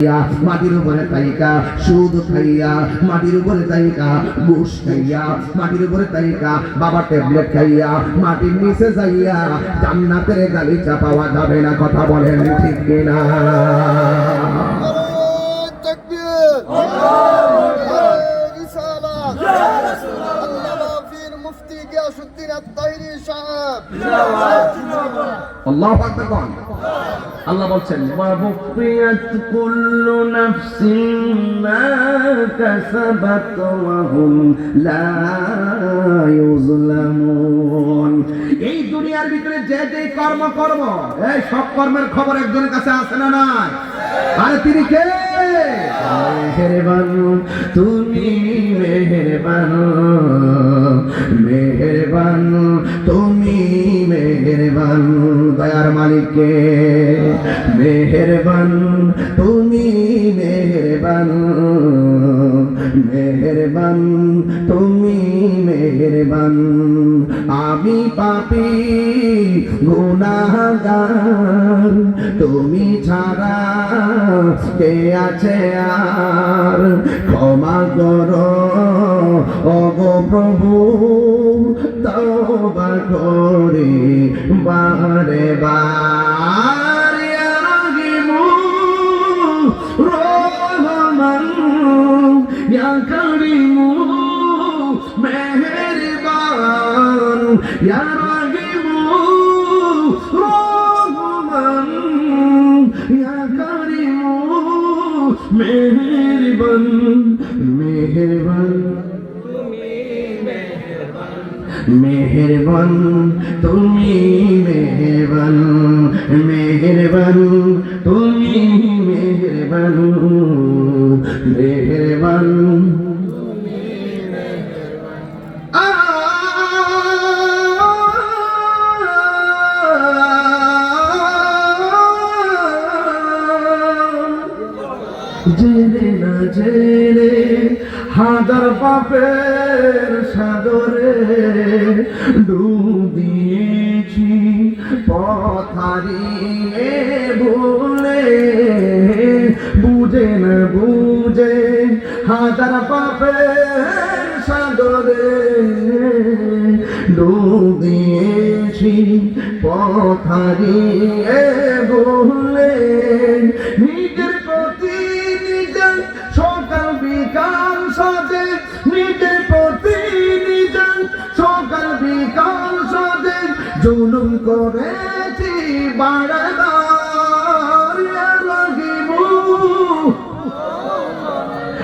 মাটির উপরে তালিকা সুদ খাইয়া মাটির উপরে তালিকা ঘুষ খাইয়া মাটির উপরে তালিকা বাবা ট্যাবলেট খাইয়া মাটির নিচে যাইয়া জান্নাতের গালি চাপাওয়া যাবে না কথা বলেন ঠিক কিনা? আল্লাহ আকবার। আল্লাহ বলছেন ওয়াবুফিয়াত কুল্লু নাফসিন মা কাসাবাত ওয়া এই দুনিয়ার ভিতরে যে যে কর্ম কর্ম এই সব কর্মের খবর একজনের কাছে আছে না না আরে তিনি কে? মেহেরবান, তুমি মেহেরবান মেহেরবান, তুমি মেহেরবান। দয়ার মালিককে মেহেরবান, তুমি মেহেরবান। মেহেরবান, তুমি মেহেরবান। আমি পাপি, গুনাহগার। তুমি ছাড়া কে আছে আর? ক্ষমা করো। ওগো প্রভু, তওবা করি বারে বার করিমু মেহেরবান ইয়া রাহিমু রহমান তুমি মেহেরবান মেহেরবান তুমি মেহেরবান। মেহেরবান জেনে না জেনে হাজার পাপের সাগরে ডুবিয়েছি পথারিয়ে বুঝে হাজার পাপে সাগরে ডুবিয়েছি পথারিয়ে প্রতি নিজের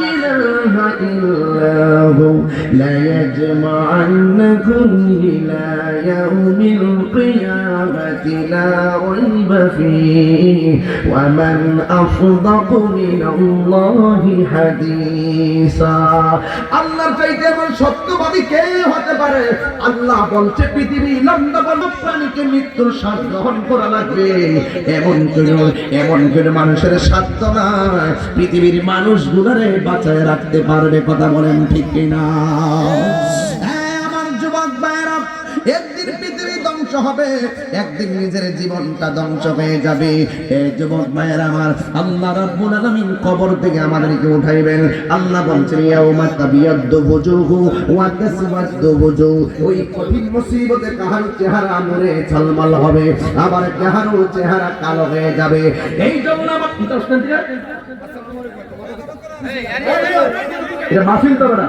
লা إلا ইল্লা ইয়াজমা'annaকুম ইলা ইয়াউমিল কিয়ামাতি লা রাইবা ফীহি ওয়া মান আফদাকু মিনাল্লাহি হাদিসা আল্লাহর চাইতে এমন সত্যবাদী কে হতে পারে? আল্লাহ বলছে পৃথিবী লন্ডন প্রাণীকে মৃত্যুর স্বাদ গ্রহণ করা লাগবে। এমন করে এমন করে মানুষের সাধ্য নয় পৃথিবীর মানুষগুলোরে বাঁচায় রাখতে পারবে কথা বলেন ঠিক কিনা? ধ্বংস হবে একদিন নিজের জীবনটা ধ্বংস হয়ে যাবে এই যুবক আমার আল্লাহ রাব্বুল থেকে আমাদেরকে উঠাইবেন আল্লাহ বলছেন ইয়াউমা তাবিয়াদ্দু বুজুহু ওয়া বুজুহ ওই কঠিন চেহারা নূরে ঝলমল হবে আবার কাহারও চেহারা কালো হয়ে যাবে এটা মাহফিল তো না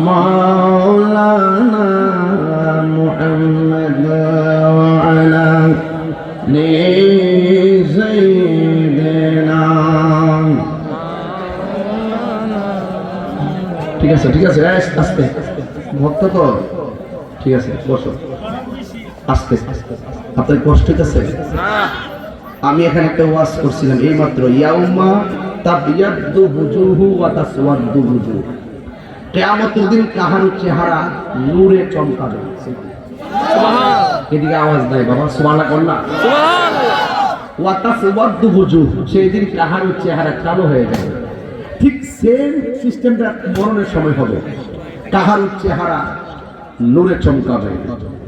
مولانا محمد وعلى آل سيدنا ঠিক আছে ঠিক আছে এই, আস্তে ভক্ত তো ঠিক আছে বসো আস্তে আপনার কষ্ট হইতেছে আমি এখানে একটা ওয়াজ করছিলাম এই মাত্র ইয়াউমা তাবিয়াদ্দু বুজুহু ওয়া তাসওয়াদ্দু বুজুহ কেয়ামতের দিন কাহার চেহারা নূরে চমকাবে এদিকে আওয়াজ নাই বাবা সোয়ালা কন্যা বুজুহ সেই দিন কাহার চেহারা কালো হয়ে যাবে। ঠিক সেম সিস্টেমটা মরণের সময় হবে। কাহার চেহারা নূরে চমকাবে।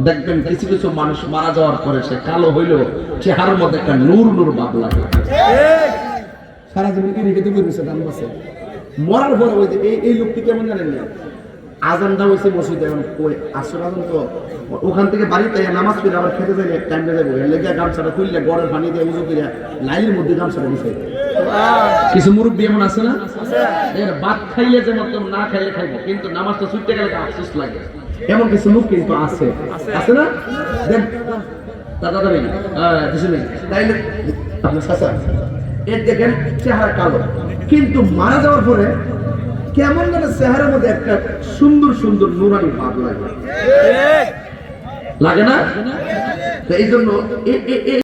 দেখবেন কিছু কিছু মানুষ মারা যাওয়ার পরে সে কালো হইলেও চেহারার মধ্যে একটা নূর নূর ভাব লাগে সারা জীবন কি রেখে মরার পরে যে এই এই লোকটি কেমন জানেন না? আজানটা হয়েছে মসজিদে। এখন ওই আসর আজান তো ওখান থেকে বাড়িতে নামাজ পড়ে আবার খেতে যাই টাইমটা যাব লেগে গামছাটা খুললে গড়ের পানি দিয়ে উজু করে লাইনের মধ্যে গামছাটা দিছে কিছু মুরব্বী এমন আছে না? ভাত খাইলে যেমন কেউ না খাইলে খাইবো কিন্তু নামাজটা ছুটতে গেলে একটা আফসোস লাগে। এমন কিছু লোক কিন্তু আছে। আছে। না? দেন দাদা দাবি কিছু নেই তাইলে আপনার চাচা এর দেখেন চেহারা কালো। কিন্তু মারা যাওয়ার পরে কেমন যেন চেহারার মধ্যে একটা সুন্দর সুন্দর নুরানি ভাব লাগে। লাগে না? এই জন্য